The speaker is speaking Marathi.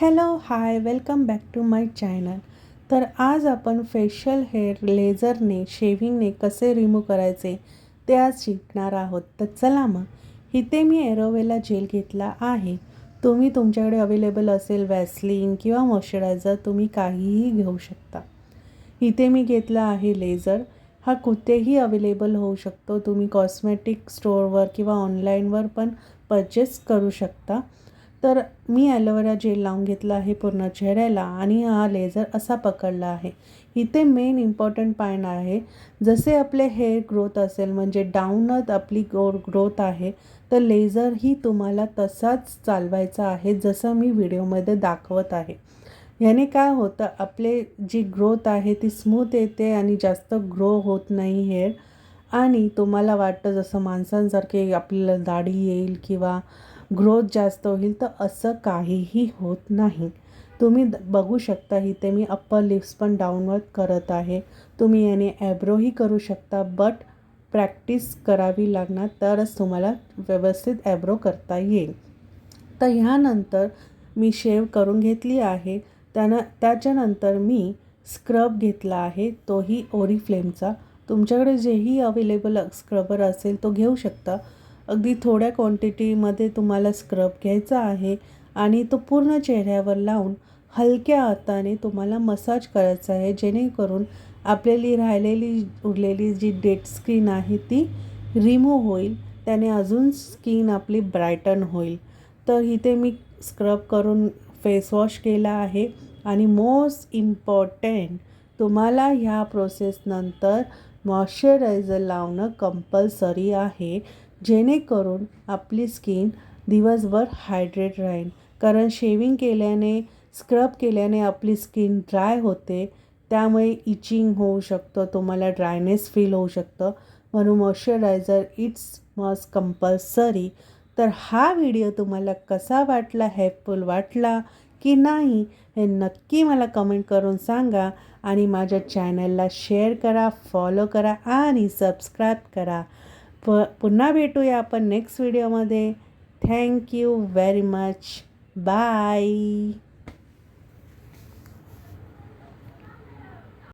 Hello hi welcome back to my channel तर आज आपण फेशियल हेअर लेझरने शेविंगने कसे रिमूव्ह करायचे ते आज शिकणार आहोत. तर चला मग इथे मी एरोवेला जेल घेतला आहे. तुम्ही तुमच्याकडे अवेलेबल असेल वॅसलिन किंवा मॉइश्चरायझर तुम्ही काहीही घेऊ शकता. इथे मी घेतला आहे लेझर हा कुठेही अवेलेबल होऊ शकतो. तुम्ही कॉस्मेटिक स्टोअरवर किंवा ऑनलाईनवर पण परचेस करू शकता. तर मी ॲलोवेरा जेल लावून घेतला आहे पूर्ण चेहऱ्याला आणि हा लेझर असा पकडला आहे. इथे मेन इम्पॉर्टंट पॉईंट आहे जसे आपले हेअर ग्रोथ असेल म्हणजे डाऊनच आपली गो ग्रोथ आहे तर लेझरही तुम्हाला तसाच चालवायचा आहे जसं मी व्हिडिओमध्ये दाखवत आहे. याने काय होतं आपले जी ग्रोथ आहे ती स्मूथ येते आणि जास्त ग्रो होत नाही हेअर आणि तुम्हाला वाटतं जसं माणसांसारखे आपल्याला दाढी येईल किंवा ग्रोथ जास्त होईल तर असं काहीही होत नाही. तुम्ही द- बघू शकता इथे मी अप्पर लिप्स पण डाऊनवर्ड करत आहे. तुम्ही याने ॲब्रोही करू शकता बट प्रॅक्टिस करावी लागणार तरच तुम्हाला व्यवस्थित ॲब्रो करता येईल. तर ह्यानंतर मी शेव करून घेतली आहे. त्यानं त्याच्यानंतर मी स्क्रब घेतला आहे. तोही ओरिफ्लेमचा तुमच्याकडे जेही अवेलेबल स्क्रबर असेल तो घेऊ शकता. अगदी थोड्या क्वांटिटीमध्ये तुम्हाला स्क्रब घ्यायचा आहे आणि तो पूर्ण चेहऱ्यावर लावून हलक्या हाताने तुम्हाला मसाज करायचा आहे. जेणेकरून आपल्याली राहिलेली उरलेली जी डेड स्किन आहे ती रिमूव्ह होईल. त्याने अजून स्किन आपली ब्रायटन होईल. तर इथे मी स्क्रब करून फेसवॉश केला आहे. आणि मोस्ट इम्पॉर्टंट तुम्हाला ह्या प्रोसेसनंतर मॉइश्चरायझर लावणं कंपल्सरी आहे. जेणेकरून आपली स्किन दिवसभर हायड्रेट राहील. कारण शेविंग केल्याने स्क्रब केल्याने आपली स्किन ड्राय होते त्यामुळे इचिंग होऊ शकतं तुम्हाला ड्रायनेस फील होऊ शकतं. म्हणून मॉइश्चरायझर इट्स मस्ट कंपल्सरी. तर हा व्हिडिओ तुम्हाला कसा वाटला हेल्पफुल वाटला की नाही हे नक्की मला कमेंट करून सांगा आणि माझ्या चॅनलला शेअर करा फॉलो करा आणि सबस्क्राईब करा. प पुन्हा भेटूया आपण नेक्स्ट व्हिडिओमध्ये थँक्यू व्हेरी मच बाय